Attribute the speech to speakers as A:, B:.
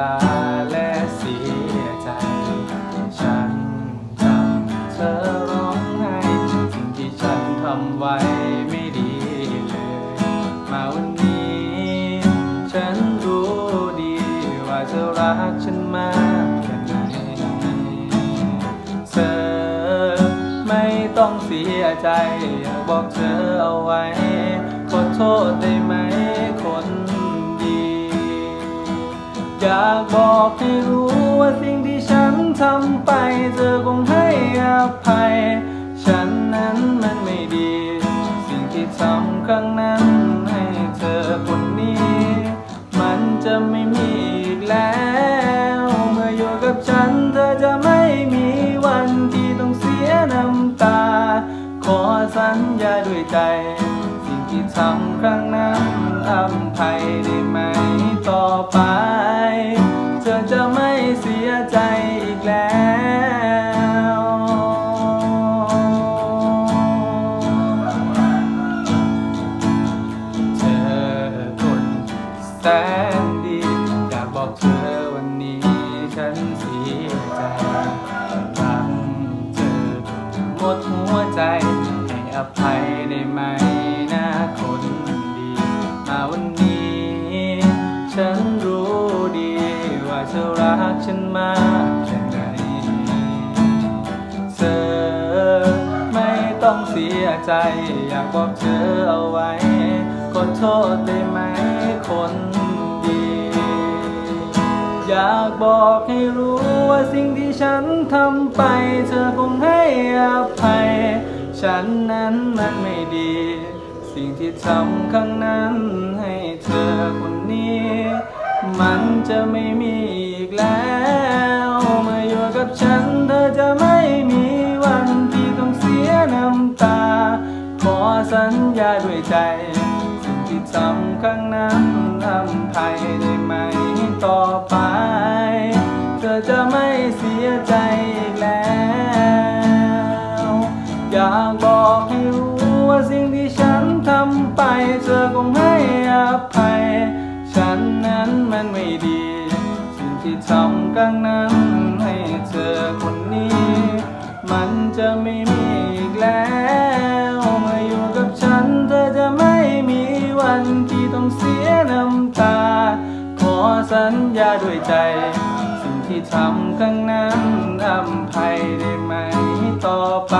A: ลาและเสียใจ ฉันจำเธอร้องไห้สิ่งที่ฉันทำไว้ไม่ดีเลย มาวันนี้ ฉันรู้ดีว่าเธอรักฉันมากแค่ไหนเธอไม่ต้องเสียใจ อยากบอกเธอเอาไว้ ขอโทษได้ไหม อยากบอกให้รู้ว่าสิ่งที่ฉันทำไปเธอคงให้อภัย ฉันนั้นมันไม่ดี สิ่งที่ทำครั้งนั้นให้เธอคนนี้ มันจะไม่มีอีกแล้ว เมื่ออยู่กับฉันเธอจะไม่มีวันที่ต้องเสียน้ำตา ขอสัญญาด้วยใจ สิ่งที่ทำครั้งนั้นอภัยได้ไหมต่อไป ใจอีกแล้วเธอคนแสนดีอยากบอกเธอวันนี้ฉันเสียใจรักเธอหมดหัวใจให้อภัยได้ไหมนะคน เธอรักฉันมาแค่ไหนเธอไม่ต้องเสียใจ อยากบอกเธอเอาไว้ ขอโทษได้ไหมคนดี อยากบอกให้รู้ว่าสิ่งที่ฉันทำไป เธอคงให้อภัย ฉันนั้นมันไม่ดี สิ่งที่ทำครั้งนั้นให้เธอคนนี้ มันจะไม่มีอีกแล้วเมื่ออยู่กับฉันเธอจะไม่มีวันที่ต้องเสียน้ำตา ขอสัญญาด้วยใจ สิ่งที่ทำครั้งนั้นอภัยได้ไหมต่อไป เธอจะไม่เสียใจอีกแล้ว อยากบอกให้รู้ว่าสิ่งที่ฉันทำไป เธอคงให้อภัย นั้นไม่ดี สิ่งที่ทำครั้งนั้นให้เธอคนนี้ มันจะไม่มีอีกแล้วเมื่ออยู่กับฉันเธอจะไม่มีวันที่ต้องเสียน้ำตา ขอสัญญาด้วยใจ สิ่งที่ทำครั้งนั้นอภัยได้ไหมต่อไป